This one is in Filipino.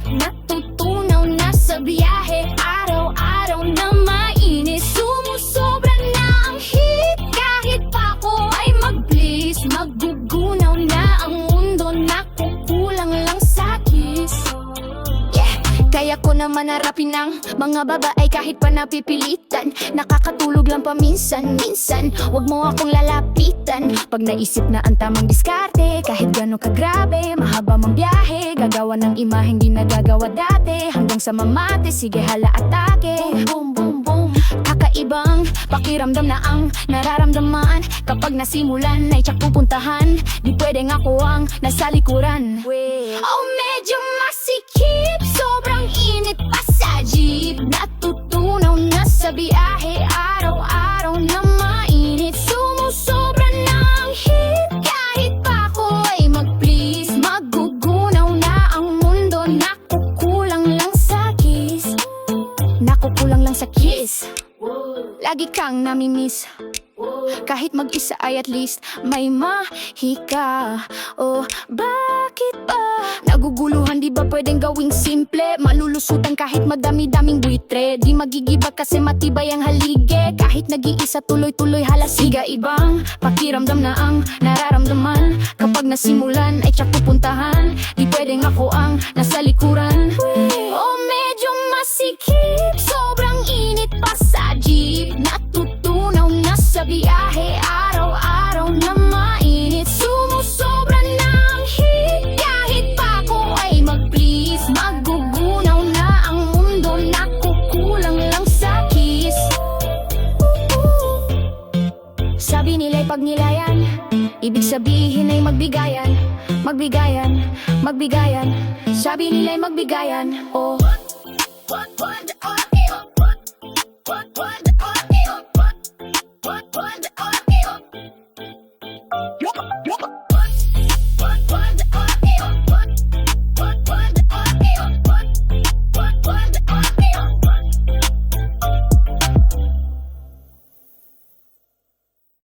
isip Natutunaw na sa biyahe Araw-araw na mainis. Sumusobra na ang hit Kahit pa ko ay mag-bliss Magugunaw na ang mundo Nakukulang lang sa kiss. Yeah, kaya ko naman harapin ang mga babae kahit pa napipilitan. Nakakatulog lang paminsan-minsan Huwag mo akong lalapitan. Pag naisip na ang tamang diskarte Kahit gano'ng kagrabe, mahaba mang biyahe Gagawa ng imaheng di nagagawa dati. Hanggang sa mamate Sige hala atake. Boom, boom, boom Kakaibang pakiramdam na ang nararamdaman. Kapag nasimulan ay tsak pupuntahan. Di pwedeng ako ang nasa likuran. Oh medyo masikip Sobrang init Lagi kang namimiss. Kahit mag-isa ay at least may mahika. Oh, bakit ba? Naguguluhan di ba pwedeng gawing simple? Malulusutan kahit madami-daming buitre. Di magigiba kasi matibay ang halige Kahit nag-iisa tuloy-tuloy halasiga. Ibang pakiramdam na ang nararamdaman. Kapag nasimulan ay tsak pupuntahan. Di pwedeng ako ang nasa likuran pagnilayan Ibig sabihin ay magbigayan Magbigayan, magbigayan Sabi nila'y magbigayan, oh Yup!